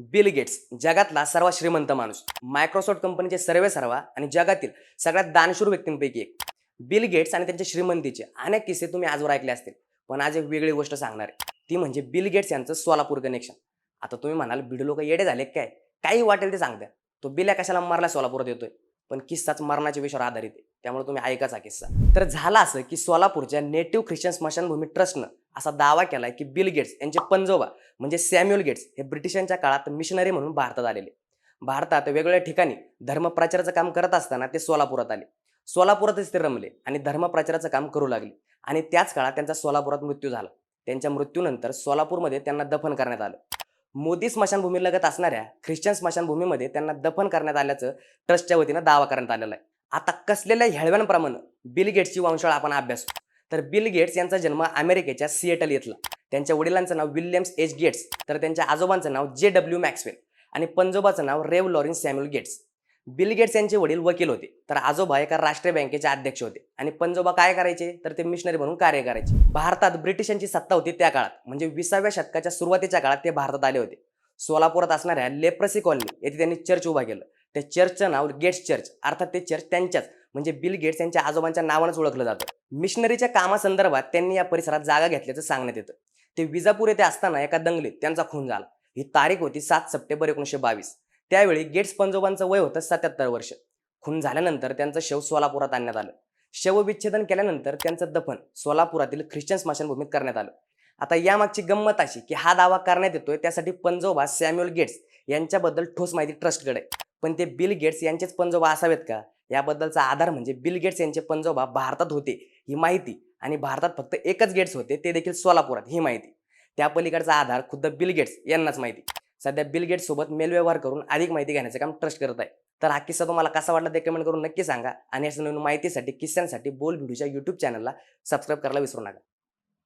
Bill Gates जगातला सर्वात श्रीमंत माणूस. मायक्रोसॉफ्ट कंपनीचे सर्वे सर्वा आणि जगातील सगळ्यात दानशूर व्यक्तींपैकी एक. बिल गेट्स आणि त्यांच्या श्रीमंतीचे अनेक किस्से तुम्ही आजवर ऐकले असतील पण आज एक वेगळी गोष्ट सांगणार आहे. ती म्हणजे बिल गेट्स यांचं सोलापूर कनेक्शन आता तुम्ही म्हणाल बिड लोक येडे झाले काय? काही वाटेल ते सांगतात तो बिल्या कशाला मारला सोलापूरात येतोय? पण किस्साच मरणाच्या विषयावर आधारित आहे. त्यामुळे तुम्ही ऐकाचा किस्सा. तर झाला असं की सोलापूरच्या नेटिव्ह ख्रिश्चन स्मशानभूमी ट्रस्टनं असा दावा केलाय की बिल गेट्स यांचे पंजोबा म्हणजे सॅम्युअल गेट्स हे ब्रिटिशांच्या काळात मिशनरी म्हणून भारतात आलेले. भारतात वेगवेगळ्या ठिकाणी धर्मप्रचाराचं काम करत असताना ते सोलापुरात आले. सोलापुरातच ते रमले आणि धर्मप्रचाराचं काम करू लागले. आणि त्याच काळात त्यांचा सोलापुरात मृत्यू झाला. त्यांच्या मृत्यूनंतर सोलापूरमध्ये त्यांना दफन करण्यात आलं. मोदी स्मशानभूमीलगत असणाऱ्या ख्रिश्चन स्मशानभूमीमध्ये त्यांना दफन करण्यात आल्याचं ट्रस्टच्या वतीनं दावा करण्यात आलेला आहे. आता कसलेल्या हेळव्यांप्रमाणे बिल गेट्सची वंशावळ आपण अभ्यासू? तर बिल गेट्स यांचा जन्म अमेरिकेच्या सिएटल येथला. त्यांच्या वडिलांचं नाव विल्यम्स एच गेट्स तर त्यांच्या आजोबांचं नाव जे डब्ल्यू मॅक्सवेल आणि पंजोबाचं नाव Rev Lawrence Samuel Gates. Bill Gates यांचे वडील वकील होते तर आजोबा एका राष्ट्रीय बँकेचे अध्यक्ष होते आणि पंजोबा काय करायचे? तर ते मिशनरी म्हणून कार्य करायचे. भारतात ब्रिटिशांची सत्ता होती त्या काळात म्हणजे विसाव्या शतकाच्या सुरुवातीच्या काळात ते भारतात आले होते. सोलापुरात असणाऱ्या लेप्रसी कॉलनी येथे त्यांनी चर्च उभा केलं. त्या चर्चचं नाव गेट्स चर्च अर्थात ते चर्च त्यांच्याच म्हणजे बिल गेट्स यांच्या आजोबांच्या नावानंच ओळखलं जातं. मिशनरीच्या कामासंदर्भात त्यांनी या परिसरात जागा घेतल्याचं सांगण्यात येतं. ते विजापूर येथे असताना एका दंगलीत त्यांचा खून झाला. ही तारीख होती सात सप्टेंबर एकोणीसशे बावीस. त्यावेळी गेट्स पंजोबांचं वय होतं सत्याहत्तर वर्ष. खून झाल्यानंतर त्यांचं शव सोलापुरात आणण्यात आलं. शवविच्छेदन केल्यानंतर त्यांचं दफन सोलापुरातील ख्रिश्चन स्मशानभूमीत करण्यात आलं. आता यामागची गंमत अशी की हा दावा करण्यात येतोय त्यासाठी पंजोबा सॅम्युअल गेट्स यांच्याबद्दल ठोस माहिती ट्रस्टकडे आहे. पण ते बिल गेट्स यांचेच पंजोबा असावेत का? याबद्दलचा आधार म्हणजे बिल गेट्स यांचे पंजोबा भारतात होते ही माहिती. आणि भारतात फक्त एकच गेट्स होते ते देखील सोलापुरात ही माहिती. त्या पलीकडचा आधार खुद्द बिल गेट्स यांनाच माहिती. सध्या बिल गेट्स सोबत मेलव्यवहार करून अधिक माहिती घेण्याचं काम ट्रस्ट करत आहे. तर हा किस्सा तुम्हाला कसा वाटला ते कमेंट करून नक्की सांगा. आणि अशा नवीन माहितीसाठी किस्स्यांसाठी बोल व्हिडिओच्या युट्यूब चॅनलला सबस्क्राईब करायला विसरू नका.